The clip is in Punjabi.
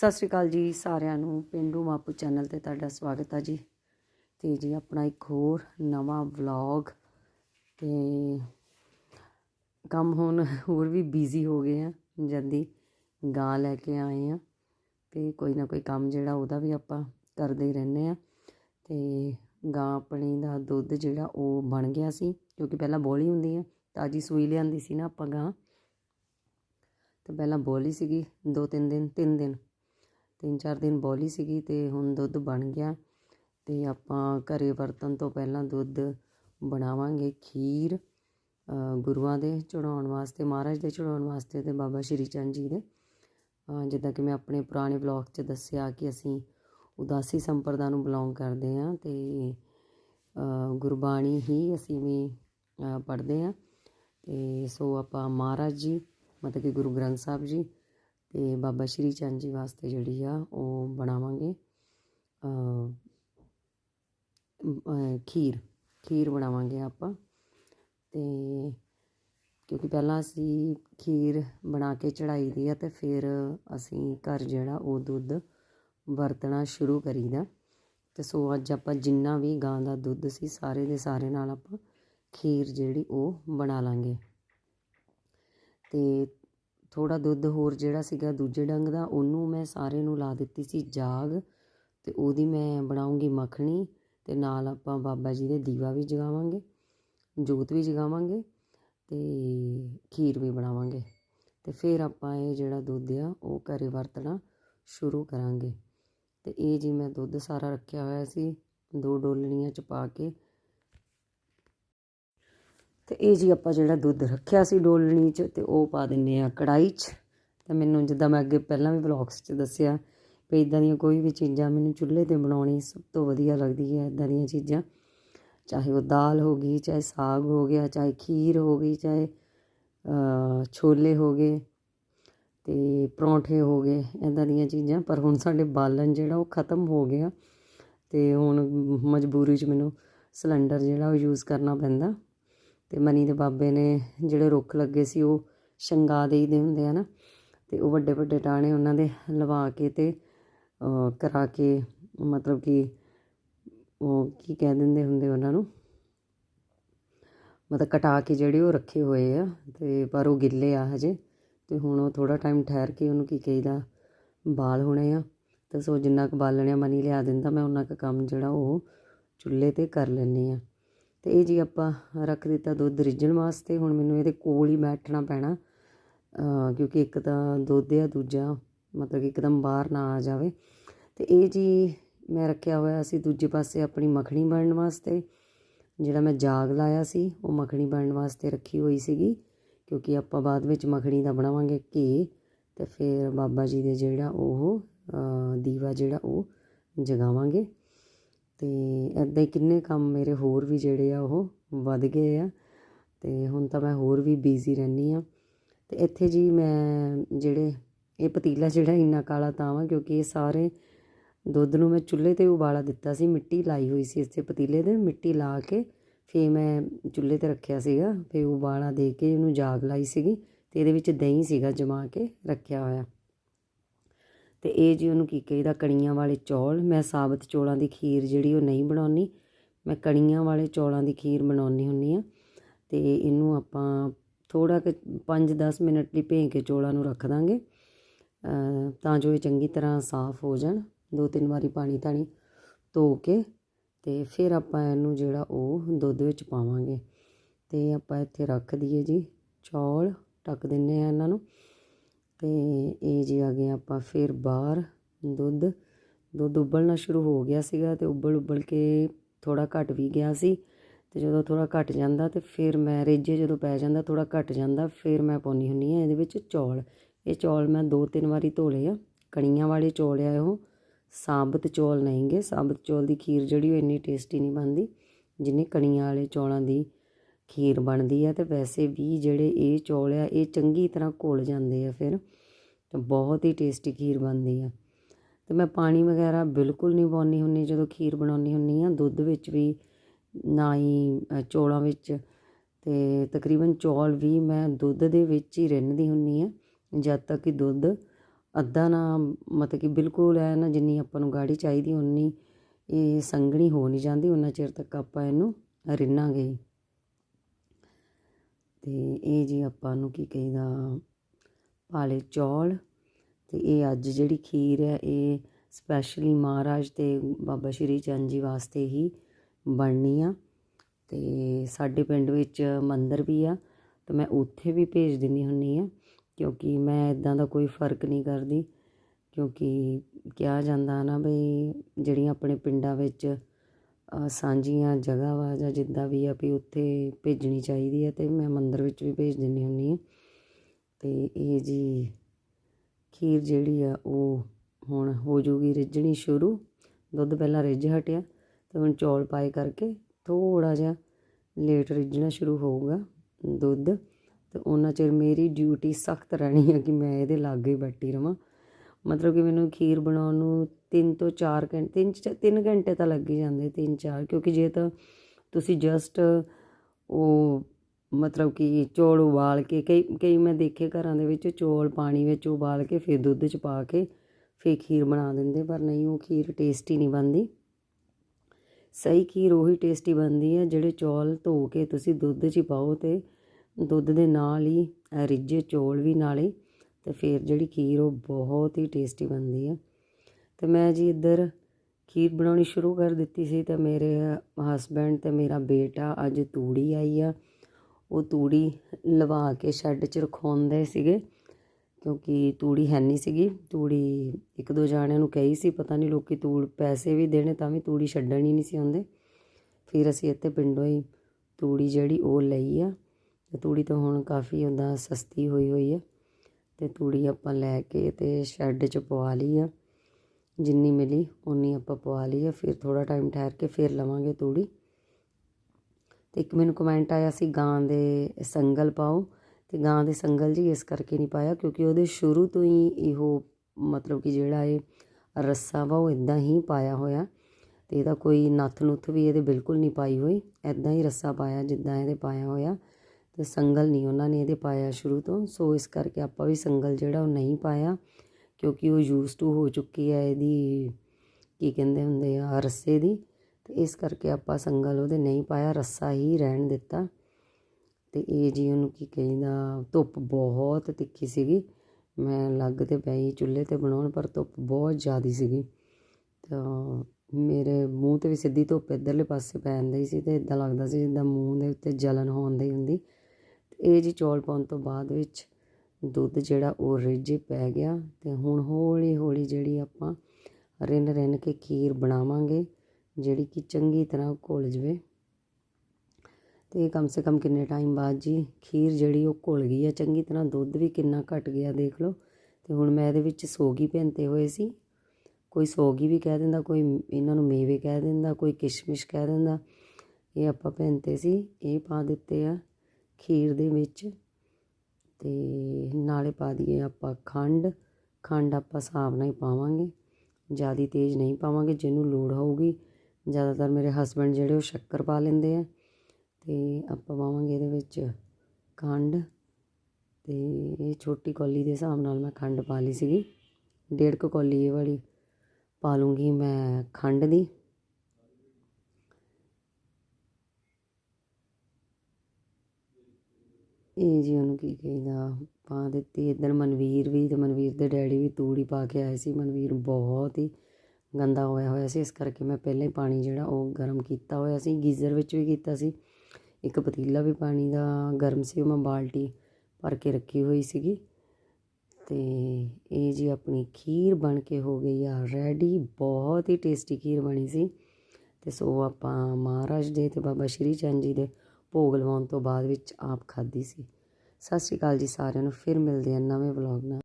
ਸਤਿ ਸ਼੍ਰੀ ਅਕਾਲ ਜੀ ਸਾਰਿਆਂ ਨੂੰ, ਪਿੰਡੂ ਮਾਪੂ ਚੈਨਲ ਤੇ ਤੁਹਾਡਾ ਸਵਾਗਤ ਹੈ ਜੀ। ਤੇ ਜੀ ਆਪਣਾ ਇੱਕ ਹੋਰ ਨਵਾਂ ਵਲੌਗ ਤੇ ਕੰਮ ਹੁਣ ਹੋਰ ਵੀ ਬਿਜ਼ੀ ਹੋ ਗਏ ਆ, ਜਲਦੀ ਗਾਂ ਲੈ ਕੇ ਆਏ ਆ। ਤੇ ਕੋਈ ਨਾ ਕੋਈ ਕੰਮ ਜਿਹੜਾ ਉਹਦਾ ਵੀ ਆਪਾਂ ਕਰਦੇ ਹੀ ਰਹਿੰਦੇ ਆ। ਤੇ ਗਾਂ ਆਪਣੀ ਦਾ ਦੁੱਧ ਜਿਹੜਾ ਉਹ ਬਣ ਗਿਆ ਸੀ ਕਿਉਂਕਿ ਪਹਿਲਾਂ ਬੋਲੀ ਹੁੰਦੀ ਆ, ਤਾਜੀ ਸੂਈ ਲਿਆਂਦੀ ਸੀ ਨਾ ਆਪਾਂ ਗਾਂ ਤੇ ਪਹਿਲਾਂ ਬੋਲੀ ਸੀਗੀ ਦੋ ਤਿੰਨ ਦਿਨ ਤਿੰਨ ਦਿਨ। ਤਿੰਨ ਚਾਰ ਦਿਨ ਬੋਲੀ ਸੀਗੀ ਤੇ ਹੁਣ ਦੁੱਧ ਬਣ ਗਿਆ ਤੇ ਆਪਾਂ ਘਰੇ ਵਰਤਣ ਤੋਂ ਪਹਿਲਾਂ ਦੁੱਧ ਬਣਾਵਾਂਗੇ ਖੀਰ ਗੁਰੂਆਂ ਦੇ ਚੜਾਉਣ ਵਾਸਤੇ, ਮਹਾਰਾਜ ਦੇ ਚੜਾਉਣ ਵਾਸਤੇ ਤੇ ਬਾਬਾ ਸ਼੍ਰੀ ਚੰਦ ਜੀ ਦੇ। ਜਿੱਦਾਂ ਕਿ ਮੈਂ ਆਪਣੇ ਪੁਰਾਣੇ ਬਲੌਗ 'ਚ ਦੱਸਿਆ ਕਿ ਅਸੀਂ ਉਦਾਸੀ ਸੰਪਰਦਾ ਨੂੰ ਬਿਲੋਂਗ ਕਰਦੇ ਹਾਂ ਤੇ ਗੁਰਬਾਣੀ ਹੀ ਅਸੀਂ ਵੀ ਪੜ੍ਹਦੇ ਹਾਂ ਤੇ ਸੋ ਆਪਾਂ ਮਹਾਰਾਜ ਜੀ, ਮਤਲਬ ਕਿ ਗੁਰੂ ਗ੍ਰੰਥ ਸਾਹਿਬ ਜੀ ਤੇ ਬਾਬਾ ਸ਼੍ਰੀ ਚੰਦ ਜੀ ਵਾਸਤੇ ਜਿਹੜੀ ਆ ਉਹ ਬਣਾਵਾਂਗੇ ਖੀਰ ਖੀਰ ਬਣਾਵਾਂਗੇ ਆਪਾਂ। ਤੇ ਕਿਉਂਕਿ ਪਹਿਲਾਂ ਅਸੀਂ ਖੀਰ ਬਣਾ ਕੇ ਚੜਾਈ ਦੀ ਆ ਤੇ ਫਿਰ ਅਸੀਂ ਘਰ ਜਿਹੜਾ ਉਹ ਦੁੱਧ ਵਰਤਣਾ ਸ਼ੁਰੂ ਕਰੀਦਾ। ਤੇ ਸੋ ਅੱਜ ਆਪਾਂ ਜਿੰਨਾ ਵੀ ਗਾਂ ਦਾ ਦੁੱਧ ਸੀ ਸਾਰੇ ਦੇ ਸਾਰੇ ਨਾਲ ਆਪਾਂ ਖੀਰ ਜਿਹੜੀ ਉਹ ਬਣਾ ਲਾਂਗੇ। ਤੇ ਥੋੜਾ ਦੁੱਧ ਹੋਰ ਜਿਹੜਾ ਸੀਗਾ ਦੂਜੇ ਡੰਗ ਦਾ, ਉਹਨੂੰ ਮੈਂ ਸਾਰੇ ਨੂੰ ਲਾ ਦਿੱਤੀ ਸੀ ਜਾਗ ਤੇ ਉਹਦੀ ਮੈਂ ਬਣਾਉਂਗੀ ਮੱਖਣੀ ਤੇ ਨਾਲ ਆਪਾਂ ਬਾਬਾ ਜੀ ਦੇ ਦੀਵਾ ਵੀ ਜਗਾਵਾਂਗੇ, ਜੋਤ ਵੀ ਜਗਾਵਾਂਗੇ ਤੇ ਖੀਰ ਵੀ ਬਣਾਵਾਂਗੇ। ਤੇ ਫਿਰ ਆਪਾਂ ਇਹ ਜਿਹੜਾ ਦੁੱਧ ਆ, ਉਹ ਘਰੇ ਵਰਤਣਾ ਸ਼ੁਰੂ ਕਰਾਂਗੇ। ਤੇ ਇਹ ਜੀ ਮੈਂ ਦੁੱਧ ਸਾਰਾ ਰੱਖਿਆ ਹੋਇਆ ਸੀ, ਦੋ ਡੋਲਣੀਆਂ ਚ ਪਾ ਕੇ ਤੇ ਇਹ ਜੀ ਆਪਾਂ ਜਿਹੜਾ ਦੁੱਧ ਰੱਖਿਆ ਸੀ ਡੋਲਣੀ 'ਚ ਤੇ ਉਹ ਪਾ ਦਿੰਨੇ ਆ ਕੜਾਈ 'ਚ। ਤਾਂ ਮੈਨੂੰ ਜਿੱਦਾਂ ਮੈਂ ਅੱਗੇ ਪਹਿਲਾਂ ਵੀ ਵਲੌਗਸ 'ਚ ਦੱਸਿਆ ਵੀ ਇਦਾਂ ਦੀਆਂ ਕੋਈ ਵੀ ਚੀਜ਼ਾਂ ਮੈਨੂੰ ਚੁੱਲ੍ਹੇ ਤੇ ਬਣਾਉਣੀ ਸਭ ਤੋਂ ਵਧੀਆ ਲੱਗਦੀ ਹੈ ਇਦਾਂ ਦੀਆਂ ਚੀਜ਼ਾਂ। ਚਾਹੇ ਉਹ ਦਾਲ ਹੋ ਗਈ, ਚਾਹੇ ਸਾਗ ਹੋ ਗਿਆ, ਚਾਹੇ ਖੀਰ ਹੋ ਗਈ, ਚਾਹੇ ਛੋਲੇ ਹੋ ਗਏ ਤੇ ਪਰੌਂਠੇ ਹੋ ਗਏ ਇਦਾਂ ਦੀਆਂ ਚੀਜ਼ਾਂ। ਪਰ ਹੁਣ ਸਾਡੇ ਬਾਲਣ ਜਿਹੜਾ ਉਹ ਖਤਮ ਹੋ ਗਿਆ ਤੇ ਹੁਣ ਮਜਬੂਰੀ 'ਚ ਮੈਨੂੰ ਸਿਲੰਡਰ ਜਿਹੜਾ ਉਹ ਯੂਜ਼ ਕਰਨਾ ਪੈਂਦਾ। ਤੇ ਮਨੀ ਦੇ ਬਾਬੇ ਨੇ ਜਿਹੜੇ ਰੁੱਖ ਲੱਗੇ ਸੀ, ਉਹ ਸ਼ੰਗਾ ਦੇਈਦੇ ਹੁੰਦੇ ਆ ਨਾ, ਤੇ ਉਹ ਵੱਡੇ ਵੱਡੇ ਟਾਣੇ ਉਹਨਾਂ ਦੇ ਲਵਾ ਕੇ ਤੇ ਕਰਾ ਕੇ ਮਤਲਬ ਕਿ ਉਹ ਕੀ ਕਹਿ ਦਿੰਦੇ ਹੁੰਦੇ ਉਹਨਾਂ ਨੂੰ? ਮਤਲਬ ਕਟਾ ਕੇ ਜਿਹੜੇ ਉਹ ਰੱਖੇ ਹੋਏ ਆ, ਤੇ ਪਰ ਉਹ ਗਿੱਲੇ ਆ ਹਜੇ, ਤੇ ਹੁਣ ਉਹ ਥੋੜਾ ਟਾਈਮ ਠਹਿਰ ਕੇ ਉਹਨੂੰ ਕੀ ਕਹੀਦਾ? ਬਾਲ ਹੋਣੇ ਆ, ਤੇ ਸੋ ਜਿੰਨਾ ਕੁ ਬਾਲਣਿਆ ਮਨੀ ਲਿਆ ਦਿੰਦਾ, ਮੈਂ ਉਹਨਾਂ ਕੁ ਕੰਮ ਜਿਹੜਾ ਉਹ ਚੁੱਲ੍ਹੇ ਤੇ ਕਰ ਲੈਂਦੀ ਆ। ਤੇ ਇਹ ਜੀ ਆਪਾਂ ਰੱਖ ਦਿੱਤਾ ਦੁੱਧ ਰਿੱਝਣ ਵਾਸਤੇ। ਹੁਣ ਮੈਨੂੰ ਇਹਦੇ ਕੋਲ ਹੀ ਬੈਠਣਾ ਪੈਣਾ ਕਿਉਂਕਿ ਇੱਕ ਤਾਂ ਦੁੱਧ ਆ, ਦੂਜਾ ਮਤਲਬ ਕਿ ਇੱਕਦਮ ਬਾਹਰ ਨਾ ਆ ਜਾਵੇ। ਤੇ ਇਹ ਜੀ ਮੈਂ ਰੱਖਿਆ ਹੋਇਆ ਸੀ ਦੂਜੇ ਪਾਸੇ ਆਪਣੀ ਮੱਖਣੀ ਬਣਨ ਵਾਸਤੇ। ਜਿਹੜਾ ਮੈਂ ਜਾਗ ਲਾਇਆ ਸੀ, ਉਹ ਮੱਖਣੀ ਬਣਨ ਵਾਸਤੇ ਰੱਖੀ ਹੋਈ ਸੀਗੀ, ਕਿਉਂਕਿ ਆਪਾਂ ਬਾਅਦ ਵਿੱਚ ਮੱਖਣੀ ਦਾ ਬਣਾਵਾਂਗੇ ਘੀ। ਤੇ ਫਿਰ ਬਾਬਾ ਜੀ ਦੇ ਜਿਹੜਾ ਉਹ ਦੀਵਾ ਜਿਹੜਾ ਉਹ ਜਗਾਵਾਂਗੇ। ਅਤੇ ਇੱਦਾਂ ਹੀ ਕਿੰਨੇ ਕੰਮ ਮੇਰੇ ਹੋਰ ਵੀ ਜਿਹੜੇ ਆ ਉਹ ਵੱਧ ਗਏ ਆ। ਅਤੇ ਹੁਣ ਤਾਂ ਮੈਂ ਹੋਰ ਵੀ ਬਿਜ਼ੀ ਰਹਿੰਦੀ ਹਾਂ। ਅਤੇ ਇੱਥੇ ਜੀ ਮੈਂ ਜਿਹੜੇ ਇਹ ਪਤੀਲਾ ਜਿਹੜਾ ਇੰਨਾ ਕਾਲਾ ਤਾਂ ਵਾ ਕਿਉਂਕਿ ਇਹ ਸਾਰੇ ਦੁੱਧ ਨੂੰ ਮੈਂ ਚੁੱਲ੍ਹੇ ਤੇ ਉਬਾਲਾ ਦਿੱਤਾ ਸੀ, ਮਿੱਟੀ ਲਾਈ ਹੋਈ ਸੀ ਇਸੇ ਪਤੀਲੇ ਤੇ ਮਿੱਟੀ ਲਾ ਕੇ ਫੇ ਮੈਂ ਚੁੱਲ੍ਹੇ ਤੇ ਰੱਖਿਆ ਸੀਗਾ ਫੇ ਉਬਾਲਾ ਦੇ ਕੇ ਇਹਨੂੰ ਜਾਗ ਲਾਈ ਸੀਗੀ ਤੇ ਇਹਦੇ ਵਿੱਚ ਦਹੀਂ ਸੀਗਾ ਜਮਾ ਕੇ ਰੱਖਿਆ ਹੋਇਆ। ਤੇ ਇਹ ਜੀ ਉਹਨੂੰ ਕੀ ਕਹੀਦਾ, ਕਣੀਆਂ ਵਾਲੇ ਚੌਲ। ਮੈਂ ਸਾਬਤ ਚੌਲਾਂ ਦੀ ਖੀਰ ਜਿਹੜੀ ਉਹ ਨਹੀਂ ਬਣਾਉਣੀ ਮੈਂ ਕਣੀਆਂ ਵਾਲੇ ਚੌਲਾਂ ਦੀ ਖੀਰ ਬਣਾਉਣੀ ਹੁੰਨੀ ਆ ਤੇ ਇਹਨੂੰ ਆਪਾਂ ਥੋੜਾ ਕਿ 5-10 ਮਿੰਟ ਲਈ ਭੇਂ ਕੇ ਚੌਲਾਂ ਨੂੰ ਰੱਖ ਦਾਂਗੇ। ਤਾਂ ਜੋ ਇਹ ਚੰਗੀ ਤਰ੍ਹਾਂ ਸਾਫ਼ ਹੋ ਜਾਣ। ਦੋ ਤਿੰਨ ਵਾਰੀ ਪਾਣੀ ਤਾਣੀ ਧੋ ਕੇ ਤੇ ਫਿਰ ਆਪਾਂ ਇਹਨੂੰ ਜਿਹੜਾ ਉਹ ਦੁੱਧ ਵਿੱਚ ਪਾਵਾਂਗੇ। ਤੇ ਆਪਾਂ ਇੱਥੇ ਰੱਖ ਦਈਏ ਜੀ ਚੌਲ ਢੱਕ ਦਿੰਨੇ ਆ ਇਹਨਾਂ ਨੂੰ। ਤੇ ਇਹ ਜੀ ਆ ਗਏ ਆਪਾਂ ਫਿਰ ਬਾਹਰ ਦੁੱਧ ਦੁੱਧ ਉਬਲਣਾ ਸ਼ੁਰੂ ਹੋ ਗਿਆ ਸੀਗਾ ਤੇ ਉਬਲ ਉਬਲ ਕੇ ਥੋੜਾ ਘਟ ਵੀ ਗਿਆ ਸੀ ਤੇ ਜਦੋਂ ਥੋੜਾ ਘਟ ਜਾਂਦਾ ਤੇ ਫਿਰ ਮੈਂ ਰੇਜੇ ਜਦੋਂ ਪੈ ਜਾਂਦਾ ਥੋੜਾ ਘਟ ਜਾਂਦਾ ਫਿਰ ਮੈਂ ਪਾਉਣੀ ਹੁੰਨੀ ਆ ਇਹਦੇ ਵਿੱਚ ਚੌਲ। ਇਹ ਚੌਲ ਮੈਂ ਦੋ ਤਿੰਨ ਵਾਰੀ ਧੋ ਲਏ ਆ। ਕਣੀਆਂ ਵਾਲੇ ਚੌਲ ਆ ਉਹ ਸਾਬਤ ਚੌਲ ਨਹੀਂਗੇ ਸਾਬਤ ਚੌਲ ਦੀ ਖੀਰ ਜਿਹੜੀ ਉਹ ਇੰਨੀ ਟੇਸਟੀ ਨਹੀਂ ਬਣਦੀ ਜਿੰਨੀ ਕਣੀਆਂ ਵਾਲੇ ਚੌਲਾਂ ਦੀ ਖੀਰ ਬਣਦੀ ਆ ਤੇ ਵੈਸੇ ਵੀ ਜਿਹੜੇ ਇਹ ਚੌਲ ਆ ਇਹ ਚੰਗੀ ਤਰ੍ਹਾਂ ਘੁਲ ਜਾਂਦੇ ਆ ਫਿਰ। ਤਾਂ ਬਹੁਤ ਹੀ ਟੇਸਟੀ ਖੀਰ ਬਣਦੀ ਆ ਤੇ ਮੈਂ ਪਾਣੀ ਵਗੈਰਾ ਬਿਲਕੁਲ ਨਹੀਂ ਪਾਉਂਦੀ ਹੁੰਨੀ ਜਦੋਂ ਖੀਰ ਬਣਾਉਣੀ ਹੁੰਨੀ ਆ, ਦੁੱਧ ਵਿੱਚ ਵੀ, ਨਾ ਹੀ ਚੌਲਾਂ ਵਿੱਚ ਤੇ ਤਕਰੀਬਨ ਚੌਲ ਵੀ ਮੈਂ ਦੁੱਧ ਦੇ ਵਿੱਚ ਹੀ ਰਿੰਨਦੀ ਹੁੰਨੀ ਆ, ਜਦ ਤੱਕ ਕਿ ਦੁੱਧ ਅੱਧਾ ਨਾ, ਮਤਲਬ ਕਿ ਬਿਲਕੁਲ ਐ ਨਾ ਜਿੰਨੀ ਆਪਾਂ ਨੂੰ ਗਾੜੀ ਚਾਹੀਦੀ ਉਨੀ ਇਹ ਸੰਘਣੀ ਹੋ ਨਹੀਂ ਜਾਂਦੀ ਉਹਨਾਂ ਚਿਰ ਤੱਕ ਆਪਾਂ ਇਹਨੂੰ ਰਿੰਨਾਂਗੇ ਹੀ। ਤੇ ਇਹ ਜੀ ਆਪਾਂ ਨੂੰ ਕੀ ਕਹੀਦਾ ਪਾਲੇ ਚੌਲ ਅਤੇ ਇਹ ਅੱਜ ਜਿਹੜੀ ਖੀਰ ਹੈ, ਇਹ ਸਪੈਸ਼ਲੀ ਮਹਾਰਾਜ ਤੇ ਬਾਬਾ ਸ਼੍ਰੀ ਚੰਦ ਜੀ ਵਾਸਤੇ ਹੀ ਬਣਨੀ ਆ ਅਤੇ ਸਾਡੇ ਪਿੰਡ ਵਿੱਚ ਮੰਦਿਰ ਵੀ ਆ, ਤੇ ਮੈਂ ਉੱਥੇ ਵੀ ਭੇਜ ਦਿੰਦੀ ਹੁੰਨੀ ਆ ਕਿਉਂਕਿ ਮੈਂ ਇਦਾਂ ਦਾ ਕੋਈ ਫ਼ਰਕ ਨਹੀਂ ਕਰਦੀ ਕਿਉਂਕਿ ਕਿਹਾ ਜਾਂਦਾ ਨਾ ਬਈ ਜਿਹੜੀਆਂ ਆਪਣੇ ਪਿੰਡਾਂ ਵਿੱਚ ਸਾਂਝੀਆਂ ਜਗ੍ਹਾ ਵਾ ਜਾਂ ਜਿੱਦਾਂ ਵੀ ਆ ਵੀ ਉੱਥੇ ਭੇਜਣੀ ਚਾਹੀਦੀ ਹੈ ਤੇ ਮੈਂ ਮੰਦਿਰ ਵਿੱਚ ਵੀ ਭੇਜ ਦਿੰਦੀ ਹੁੰਨੀ ਆ। ਅਤੇ ਇਹ ਜੀ ਖੀਰ ਜਿਹੜੀ ਆ ਉਹ ਹੁਣ ਹੋ ਜੂਗੀ ਰਿੱਝਣੀ ਸ਼ੁਰੂ। ਦੁੱਧ ਪਹਿਲਾਂ ਰਿੱਝ ਹਟਿਆ ਤੇ ਹੁਣ ਚੌਲ ਪਾਏ ਕਰਕੇ ਥੋੜਾ ਜਿਹਾ ਲੇਟ ਰਿੱਝਣਾ ਸ਼ੁਰੂ ਹੋਊਗਾ ਦੁੱਧ। ਤੇ ਉਹਨਾਂ ਚਿਰ ਮੇਰੀ ਡਿਊਟੀ ਸਖਤ ਰਹਿਣੀ ਹੈ ਕਿ ਮੈਂ ਇਹਦੇ ਲਾਗੇ ਬੈਠੀ ਰਵਾਂ। ਮਤਲਬ ਕਿ ਮੈਨੂੰ ਖੀਰ ਬਣਾਉਣ ਨੂੰ 3 ਤੋਂ 4 ਘੰਟੇ 3 3 ਘੰਟੇ ਤਾਂ ਲੱਗ ਹੀ ਜਾਂਦੇ 3 4 ਕਿਉਂਕਿ ਜੇ ਤਾਂ ਤੁਸੀਂ ਜਸਟ ਉਹ ਮਤਲਬ ਕਿ ਚੌਲ ਉਬਾਲ ਕੇ, ਕਈ ਕਈ ਮੈਂ ਦੇਖੇ ਘਰਾਂ ਦੇ ਵਿੱਚ ਚੌਲ ਪਾਣੀ ਵਿੱਚ ਉਬਾਲ ਕੇ ਫਿਰ ਦੁੱਧ 'ਚ ਪਾ ਕੇ ਫਿਰ ਖੀਰ ਬਣਾ ਦਿੰਦੇ, ਪਰ ਨਹੀਂ, ਉਹ ਖੀਰ ਟੇਸਟੀ ਨਹੀਂ ਬਣਦੀ। ਸਹੀ ਖੀਰ ਉਹੀ ਟੇਸਟੀ ਬਣਦੀ ਹੈ ਜਿਹੜੇ ਚੌਲ ਧੋ ਕੇ ਤੁਸੀਂ ਦੁੱਧ 'ਚ ਪਾਓ ਤੇ ਦੁੱਧ ਦੇ ਨਾਲ ਹੀ ਰਿੱਝੇ ਚੌਲ ਵੀ ਨਾਲੇ ਤੇ ਫਿਰ ਜਿਹੜੀ ਖੀਰ ਉਹ ਬਹੁਤ ਹੀ ਟੇਸਟੀ ਬਣਦੀ ਹੈ। ਤੇ ਮੈਂ ਜੀ ਇੱਧਰ ਖੀਰ ਬਣਾਉਣੀ ਸ਼ੁਰੂ ਕਰ ਦਿੱਤੀ ਸੀ ਤੇ ਮੇਰੇ ਹਸਬੈਂਡ ਤੇ ਮੇਰਾ ਬੇਟਾ ਅੱਜ ਤੂੜੀ ਆਈ ਆ। ਉਹ ਤੂੜੀ ਲਵਾ ਕੇ ਸ਼ੈੱਡ 'ਚ ਰਖਾਉਂਦੇ ਸੀਗੇ, ਕਿਉਂਕਿ ਤੂੜੀ ਹੈ ਨਹੀਂ ਸੀਗੀ। ਤੂੜੀ ਇੱਕ ਦੋ ਜਾਣਿਆਂ ਨੂੰ ਕਹੀ ਸੀ, ਪਤਾ ਨਹੀਂ ਲੋਕੀ ਤੂੜ ਪੈਸੇ ਵੀ ਦੇਣੇ, ਤਾਂ ਵੀ ਤੂੜੀ ਛੱਡਣ ਹੀ ਨਹੀਂ ਸੀ ਆਉਂਦੇ। ਫਿਰ ਅਸੀਂ ਇੱਥੇ ਪਿੰਡੋਂ ਹੀ ਤੂੜੀ ਜਿਹੜੀ ਉਹ ਲਈ ਆ। ਤੇ ਤੂੜੀ ਤਾਂ ਹੁਣ ਕਾਫੀ ਹੁੰਦਾ ਸਸਤੀ ਹੋਈ ਹੋਈ ਆ। ਤੇ ਤੂੜੀ ਆਪਾਂ ਲੈ ਕੇ ਤੇ ਸ਼ੈੱਡ 'ਚ ਪਵਾ ਲਈ ਆ। ਜਿੰਨੀ ਮਿਲੀ ਉਨੀ ਆਪਾਂ ਪਵਾ ਲਈ ਆ। ਫਿਰ ਥੋੜਾ ਟਾਈਮ ਠਹਿਰ ਕੇ ਫਿਰ ਲਵਾਂਗੇ ਤੂੜੀ। ਤੇ ਇੱਕ ਮੈਨੂੰ ਕਮੈਂਟ ਆਇਆ ਸੀ, ਗਾਂ ਦੇ ਸੰਗਲ ਪਾਓ। ਤੇ ਗਾਂ ਦੇ ਸੰਗਲ ਜੀ ਇਸ ਕਰਕੇ ਨਹੀਂ ਪਾਇਆ ਕਿਉਂਕਿ ਉਹਦੇ ਸ਼ੁਰੂ ਤੋਂ ਹੀ ਇਹੋ ਮਤਲਬ ਕਿ ਜਿਹੜਾ ਇਹ ਰੱਸਾ ਵਾ ਉਹ ਇਦਾਂ ਹੀ ਪਾਇਆ ਹੋਇਆ। ਤੇ ਇਹਦਾ ਕੋਈ ਨੱਥ ਨੁੱਥ ਵੀ ਇਹਦੇ ਬਿਲਕੁਲ ਨਹੀਂ ਪਾਈ ਹੋਈ। ਇਦਾਂ ਹੀ ਰੱਸਾ ਪਾਇਆ, ਜਿੱਦਾਂ ਇਹਦੇ ਪਾਇਆ ਹੋਇਆ। ਤੇ ਸੰਗਲ ਨਹੀਂ ਉਹਨਾਂ ਨੇ ਇਹਦੇ ਪਾਇਆ ਸ਼ੁਰੂ ਤੋਂ। ਸੋ ਇਸ ਕਰਕੇ ਆਪਾਂ ਵੀ ਸੰਗਲ ਜਿਹੜਾ ਉਹ ਨਹੀਂ ਪਾਇਆ ਕਿਉਂਕਿ ਉਹ ਯੂਜ਼ ਟੂ ਹੋ ਚੁੱਕੀ ਹੈ ਇਹਦੀ, ਕੀ ਕਹਿੰਦੇ ਹੁੰਦੇ ਆ ਰੱਸੇ ਦੀ। ਤੇ ਇਸ ਕਰਕੇ ਆਪਾਂ ਸੰਗਲ ਉਹਦੇ ਨਹੀਂ ਪਾਇਆ, ਰੱਸਾ ਹੀ ਰਹਿਣ ਦਿੱਤਾ। ਤੇ ਇਹ ਜੀ ਉਹਨੂੰ ਕੀ ਕਹਿੰਦਾ, ਧੁੱਪ ਬਹੁਤ ਤਿੱਖੀ ਸੀਗੀ। ਮੈਂ ਲੱਗ ਤੇ ਪਈ ਚੁੱਲ੍ਹੇ ਤੇ ਬਣਾਉਣ, ਪਰ ਧੁੱਪ ਬਹੁਤ ਜ਼ਿਆਦੀ ਸੀਗੀ। ਤਾਂ ਮੇਰੇ ਮੂੰਹ ਤੇ ਵੀ ਸਿੱਧੀ ਧੁੱਪ ਇੱਧਰਲੇ ਪਾਸੇ ਪੈਣ ਡਈ ਸੀ ਤੇ ਇਦਾਂ ਲੱਗਦਾ ਸੀ ਜਿੱਦਾਂ ਮੂੰਹ ਦੇ ਉੱਤੇ ਜਲਨ ਹੋਣ ਦੀ ਹੁੰਦੀ। ਤੇ ਇਹ ਜੀ ਚੌਲ ਪਾਉਣ ਤੋਂ ਬਾਅਦ ਵਿੱਚ ਦੁੱਧ ਜਿਹੜਾ ਉਹ ਰਿੱਝੇ ਪੈ ਗਿਆ ਤੇ ਹੁਣ ਹੌਲੀ ਹੌਲੀ ਜਿਹੜੀ ਆਪਾਂ ਰਿੰਨ ਰਿੰਨ ਕੇ ਖੀਰ ਬਣਾਵਾਂਗੇ। ਜਿਹੜੀ ਕਿ ਚੰਗੀ ਤਰ੍ਹਾਂ ਘੁਲ ਜਵੇ। ਤੇ ਕਮ ਸੇ ਕਮ ਕਿੰਨੇ ਟਾਈਮ ਬਾਅਦ ਜੀ ਖੀਰ ਜਿਹੜੀ ਉਹ ਘੁਲ ਗਈ ਹੈ ਚੰਗੀ ਤਰ੍ਹਾਂ ਦੁੱਧ ਵੀ ਕਿੰਨਾ ਘਟ ਗਿਆ ਦੇਖ ਲਓ। ਤੇ ਹੁਣ ਮੈਂ ਇਹਦੇ ਵਿੱਚ ਸੋਗੀ ਭਿੰਤੇ ਹੋਏ ਸੀ। ਕੋਈ ਸੋਗੀ ਵੀ ਕਹਿ ਦਿੰਦਾ, ਕੋਈ ਇਹਨਾਂ ਨੂੰ ਮੇਵੇ ਕਹਿ ਦਿੰਦਾ, ਕੋਈ ਕਿਸ਼ਮਿਸ਼ ਕਹਿ ਦਿੰਦਾ। ਇਹ ਆਪਾਂ ਭਿੰਤੇ ਸੀ, ਇਹ ਪਾ ਦਿੱਤੇ ਆ ਖੀਰ ਦੇ ਵਿੱਚ। ਤੇ ਨਾਲੇ ਪਾ ਦਈਏ ਆਪਾਂ ਖੰਡ। ਖੰਡ ਆਪਾਂ ਹਿਸਾਬ ਨਾਲ ਹੀ ਪਾਵਾਂਗੇ। ਜ਼ਿਆਦਾ ਤੇਜ਼ ਨਹੀਂ ਪਾਵਾਂਗੇ, ਜਿਹਨੂੰ ਲੋੜ ਹੋਊਗੀ। ਜ਼ਿਆਦਾਤਰ ਮੇਰੇ ਹਸਬੰਡ ਜਿਹੜੇ ਉਹ ਸ਼ੱਕਰ ਪਾ ਲੈਂਦੇ ਆ ਅਤੇ ਆਪਾਂ ਪਾਵਾਂਗੇ ਇਹਦੇ ਵਿੱਚ ਖੰਡ ਅਤੇ ਇਹ ਛੋਟੀ ਕੌਲੀ ਦੇ ਹਿਸਾਬ ਨਾਲ ਮੈਂ ਖੰਡ ਪਾ ਲਈ ਸੀਗੀ। ਡੇਢ ਕੁ ਕੌਲੀ ਇਹ ਵਾਲੀ ਪਾ ਲੂੰਗੀ ਮੈਂ ਖੰਡ ਦੀ। ਇਹ ਜੀ ਉਹਨੂੰ ਕੀ ਕਹਿੰਦਾ, ਪਾ ਦਿੱਤੀ ਇੱਧਰ ਮਨਵੀਰ ਵੀ ਤੇ ਮਨਵੀਰ ਦੇ ਡੈਡੀ ਵੀ ਤੂੜੀ ਪਾ ਕੇ ਆਏ ਸੀ। ਮਨਵੀਰ ਬਹੁਤ ਹੀ ਗੰਦਾ ਹੋਇਆ ਹੋਇਆ ਸੀ, ਇਸ ਕਰਕੇ ਮੈਂ ਪਹਿਲਾਂ ਹੀ ਪਾਣੀ ਜਿਹੜਾ ਉਹ ਗਰਮ ਕੀਤਾ ਹੋਇਆ ਸੀ, ਗੀਜ਼ਰ ਵਿੱਚ ਵੀ ਕੀਤਾ ਸੀ। ਇੱਕ ਪਤੀਲਾ ਵੀ ਪਾਣੀ ਦਾ ਗਰਮ ਸੀ, ਉਹ ਮੈਂ ਬਾਲਟੀ ਭਰ ਕੇ ਰੱਖੀ ਹੋਈ ਸੀਗੀ। ਤੇ ਇਹ ਜੀ ਆਪਣੀ ਖੀਰ ਬਣ ਕੇ ਹੋ ਗਈ ਆ, ਰੈਡੀ, ਬਹੁਤ ਹੀ ਟੇਸਟੀ ਖੀਰ ਬਣੀ ਸੀ। ਤੇ ਸੋ ਆਪਾਂ ਮਹਾਰਾਜ ਦੇ ਤੇ ਬਾਬਾ ਸ਼੍ਰੀ ਚੰਦ ਜੀ ਦੇ ਭੋਗ ਲਵਾਉਣ ਤੋਂ ਬਾਅਦ ਵਿੱਚ ਆਪ ਖਾਧੀ ਸੀ। ਸਤਿ ਸ਼੍ਰੀ ਅਕਾਲ ਜੀ ਸਾਰਿਆਂ ਨੂੰ, ਫਿਰ ਮਿਲਦੇ ਆ ਨਵੇਂ ਵਲੌਗ ਨਾਲ।